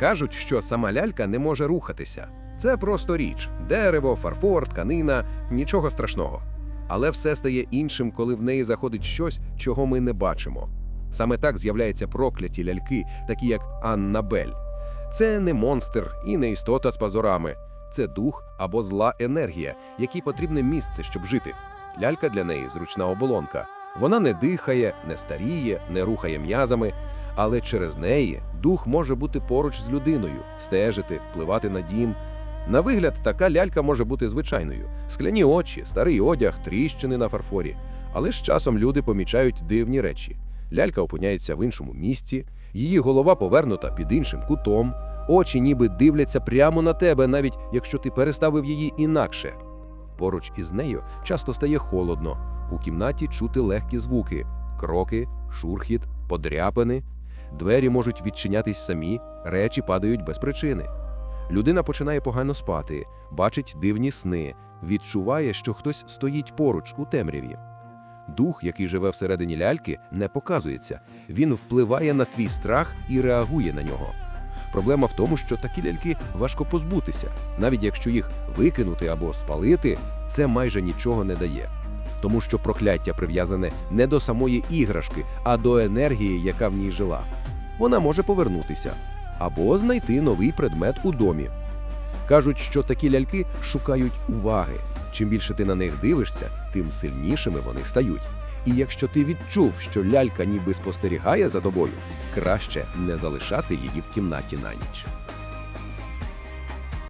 Кажуть, що сама лялька не може рухатися. Це просто річ: дерево, фарфор, тканина, нічого страшного. Але все стає іншим, коли в неї заходить щось, чого ми не бачимо. Саме так з'являються прокляті ляльки, такі як Аннабель. Це не монстр і не істота з пазурами. Це дух або зла енергія, якій потрібне місце, щоб жити. Лялька для неї зручна оболонка. Вона не дихає, не старіє, не рухає м'язами, але через неї дух може бути поруч з людиною, стежити, впливати на дім. На вигляд, така лялька може бути звичайною: скляні очі, старий одяг, тріщини на фарфорі. Але з часом люди помічають дивні речі. Лялька опиняється в іншому місці, її голова повернута під іншим кутом, очі ніби дивляться прямо на тебе, навіть якщо ти переставив її інакше. Поруч із нею часто стає холодно. У кімнаті чути легкі звуки: кроки, шурхіт, подряпини. Двері можуть відчинятись самі, речі падають без причини. Людина починає погано спати, бачить дивні сни, відчуває, що хтось стоїть поруч у темряві. Дух, який живе всередині ляльки, не показується. Він впливає на твій страх і реагує на нього. Проблема в тому, що такі ляльки важко позбутися. Навіть якщо їх викинути або спалити, це майже нічого не дає. Тому що прокляття прив'язане не до самої іграшки, а до енергії, яка в ній жила. Вона може повернутися або знайти новий предмет у домі. Кажуть, що такі ляльки шукають уваги. Чим більше ти на них дивишся, тим сильнішими вони стають. І якщо ти відчув, що лялька ніби спостерігає за тобою, краще не залишати її в кімнаті на ніч.